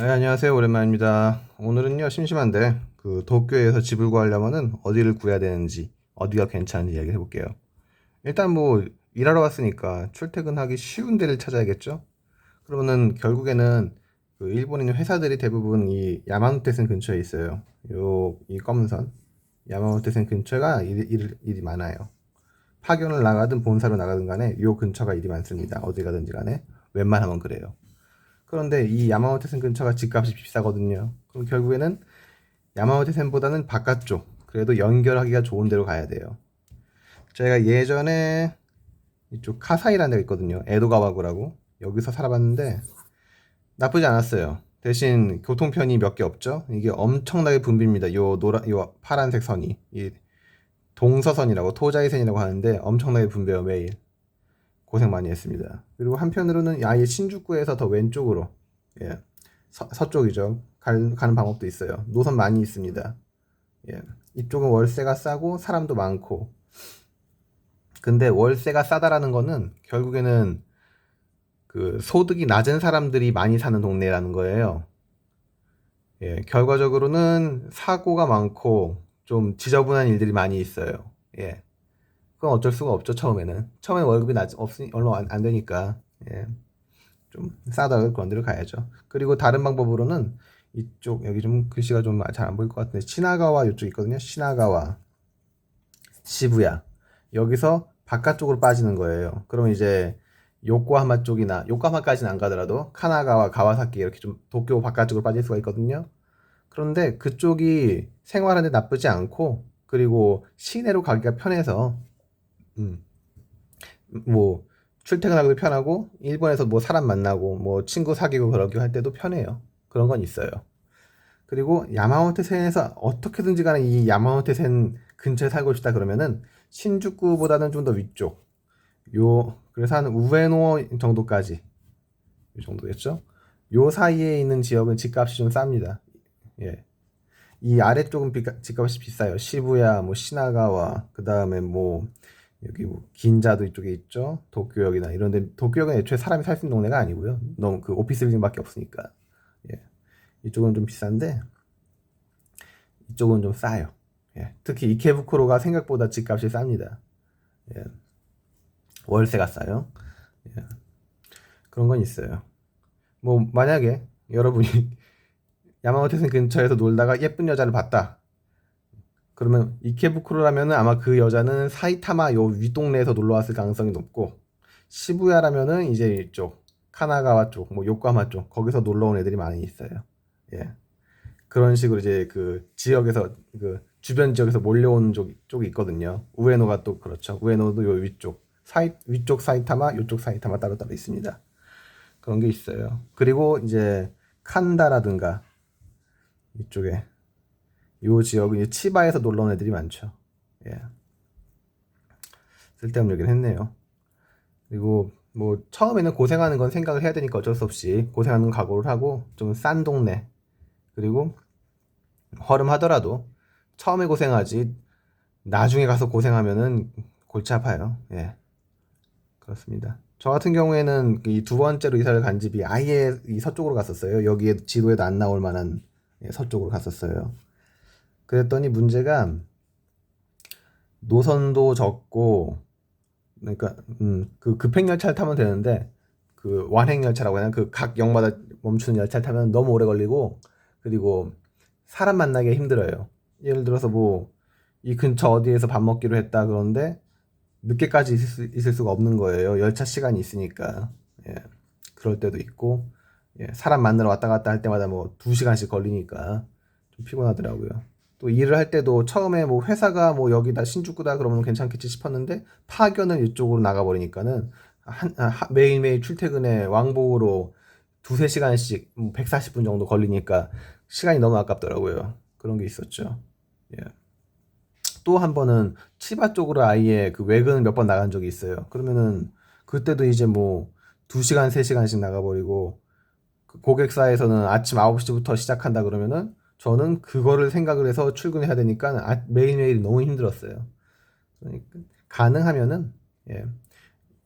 네, 안녕하세요. 오랜만입니다. 오늘은요, 심심한데, 그, 도쿄에서 집을 구하려면은 어디를 구해야 되는지, 어디가 괜찮은지 이야기 해볼게요. 일단 뭐, 일하러 왔으니까 출퇴근하기 쉬운 데를 찾아야겠죠? 그러면은 결국에는 그 일본인 회사들이 대부분 이 야마노테센 근처에 있어요. 요, 이 검은 선. 야마노테센 근처가 일, 일, 일이 많아요. 파견을 나가든 본사로 나가든 간에 요 근처가 일이 많습니다. 어디 가든지 간에. 웬만하면 그래요. 그런데 이 야마모테센 근처가 집값이 비싸거든요. 그럼 결국에는 야마모테센보다는 바깥쪽, 그래도 연결하기가 좋은 데로 가야 돼요. 제가 예전에 이쪽 카사이라는 데가 있거든요. 에도가와구라고. 여기서 살아봤는데 나쁘지 않았어요. 대신 교통편이 몇 개 없죠. 이게 엄청나게 붐빕니다. 요 노란, 요 파란색 선이 이 동서선이라고 토자이선이라고 하는데 엄청나게 붐벼요 매일. 고생 많이 했습니다. 그리고 한편으로는 아예 신주쿠에서 더 왼쪽으로 예, 서, 서쪽이죠. 갈, 가는 방법도 있어요. 노선 많이 있습니다. 예, 이쪽은 월세가 싸고 사람도 많고. 근데 월세가 싸다라는 거는 결국에는 그 소득이 낮은 사람들이 많이 사는 동네라는 거예요. 예, 결과적으로는 사고가 많고 좀 지저분한 일들이 많이 있어요. 예. 그건 어쩔 수가 없죠, 처음에는. 처음에 월급이 낮, 없으니, 얼마 안, 안 되니까, 예. 좀 싸다 그런 데로 가야죠. 그리고 다른 방법으로는 이쪽, 여기 좀 글씨가 좀 잘 안 보일 것 같은데, 시나가와 이쪽 있거든요. 시나가와, 시부야. 여기서 바깥쪽으로 빠지는 거예요. 그러면 이제, 요코하마 쪽이나, 요코하마까지는 안 가더라도, 카나가와 가와사키 이렇게 좀 도쿄 바깥쪽으로 빠질 수가 있거든요. 그런데 그쪽이 생활하는데 나쁘지 않고, 그리고 시내로 가기가 편해서, 음. 뭐 출퇴근하기도 편하고 일본에서 뭐 사람 만나고 뭐 친구 사귀고 그러기 할 때도 편해요. 그런 건 있어요. 그리고 야마모테센에서 어떻게든지 간에 이 야마모테센 근처에 살고 싶다 그러면은 신주쿠보다는 좀 더 위쪽. 요 그래서 한 우에노 정도까지 이 정도겠죠? 요 사이에 있는 지역은 집값이 좀 쌉니다. 예. 이 아래쪽은 비- 집값이 비싸요. 시부야, 뭐 시나가와 그 다음에 뭐 여기 뭐 긴자도 이쪽에 있죠. 도쿄역이나 이런 데 도쿄역은 애초에 사람이 살 수 있는 동네가 아니고요. 너무 그 오피스 빌딩밖에 없으니까. 예. 이쪽은 좀 비싼데 이쪽은 좀 싸요. 예. 특히 이케부쿠로가 생각보다 집값이 쌉니다. 예. 월세가 싸요. 예. 그런 건 있어요. 뭐 만약에 여러분이 야마모테센 근처에서 놀다가 예쁜 여자를 봤다. 그러면 이케부쿠로라면은 아마 그 여자는 사이타마 요 윗동네에서 놀러 왔을 가능성이 높고 시부야라면은 이제 이쪽 카나가와 쪽, 뭐 요코하마 쪽 거기서 놀러 온 애들이 많이 있어요. 예. 그런 식으로 이제 그 지역에서 그 주변 지역에서 몰려온 쪽, 쪽이 있거든요. 우에노가 또 그렇죠. 우에노도 요 위쪽 사이 위쪽 사이타마, 요쪽 사이타마 따로 따로 있습니다. 그런 게 있어요. 그리고 이제 칸다라든가 이쪽에 요 지역은 치바에서 놀러 온 애들이 많죠. 예. 쓸데없는 얘기를 했네요. 그리고 뭐 처음에는 고생하는 건 생각을 해야 되니까 어쩔 수 없이 고생하는 각오를 하고 좀 싼 동네 그리고 허름하더라도 처음에 고생하지 나중에 가서 고생하면은 골치 아파요. 예. 그렇습니다. 저 같은 경우에는 이 두 번째로 이사를 간 집이 아예 이 서쪽으로 갔었어요. 여기에 지도에도 안 나올 만한 예, 서쪽으로 갔었어요. 그랬더니 문제가 노선도 적고 그러니까 음, 그 급행 열차를 타면 되는데 그 완행 열차라고 하나 그각 역마다 멈추는 열차를 타면 너무 오래 걸리고 그리고 사람 만나기 힘들어요. 예를 들어서 뭐 이 근처 어디에서 밥 먹기로 했다 그런데 늦게까지 있을, 수, 있을 수가 없는 거예요. 열차 시간이 있으니까. 예. 그럴 때도 있고 예. 사람 만나러 왔다 갔다 할 때마다 뭐두 시간씩 걸리니까 좀 피곤하더라고요. 또 일을 할 때도 처음에 뭐 회사가 뭐 여기다 신주쿠다 그러면 괜찮겠지 싶었는데 파견을 이쪽으로 나가버리니까는 한, 아, 매일매일 출퇴근에 왕복으로 두세 시간씩 140분 정도 걸리니까 시간이 너무 아깝더라고요. 그런 게 있었죠. 예. 또 한 번은 치바 쪽으로 아예 그 외근 몇 번 나간 적이 있어요. 그러면은 그때도 이제 뭐 2시간, 3시간씩 나가버리고 그 고객사에서는 아침 9시부터 시작한다 그러면은 저는 그거를 생각을 해서 출근해야 되니까 아- 매일매일 너무 힘들었어요. 그러니까 가능하면은 예,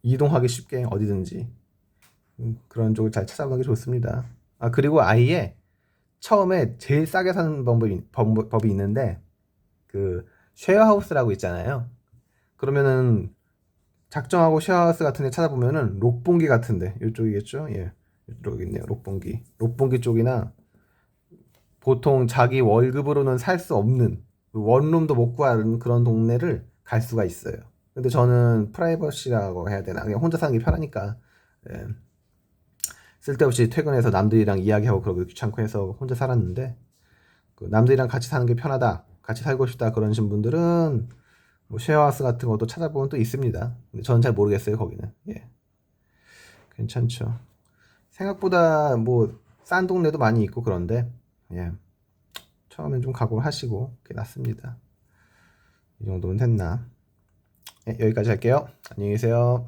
이동하기 쉽게 어디든지 음, 그런 쪽을 잘 찾아보는 게 좋습니다. 아 그리고 아예 처음에 제일 싸게 사는 방법이, 법- 법이 있는데 그 쉐어하우스라고 있잖아요. 그러면은 작정하고 쉐어하우스 같은 데 찾아보면은 록봉기 같은데 이쪽이겠죠? 예. 이쪽 있네요. 록봉기. 록봉기 쪽이나 보통 자기 월급으로는 살 수 없는 원룸도 못 구하는 그런 동네를 갈 수가 있어요. 근데 저는 프라이버시라고 해야 되나? 그냥 혼자 사는 게 편하니까. 예. 쓸데없이 퇴근해서 남들이랑 이야기하고 그러기 귀찮고 해서 혼자 살았는데 그 남들이랑 같이 사는 게 편하다. 같이 살고 싶다 그러신 분들은 뭐 쉐어하우스 같은 것도 찾아보면 또 있습니다. 근데 저는 잘 모르겠어요, 거기는. 예. 괜찮죠. 생각보다 뭐 싼 동네도 많이 있고 그런데 예. 처음엔 좀 각오를 하시고 그게 낫습니다. 이 정도면 됐나? 예, 여기까지 할게요. 안녕히 계세요.